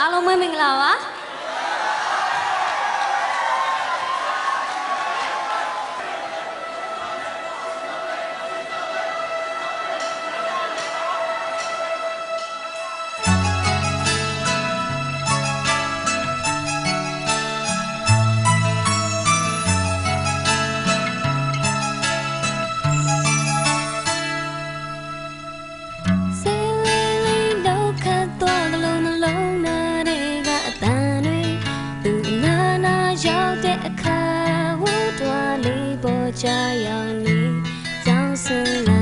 အားလုံးပဲမင်္ဂလာပါ so.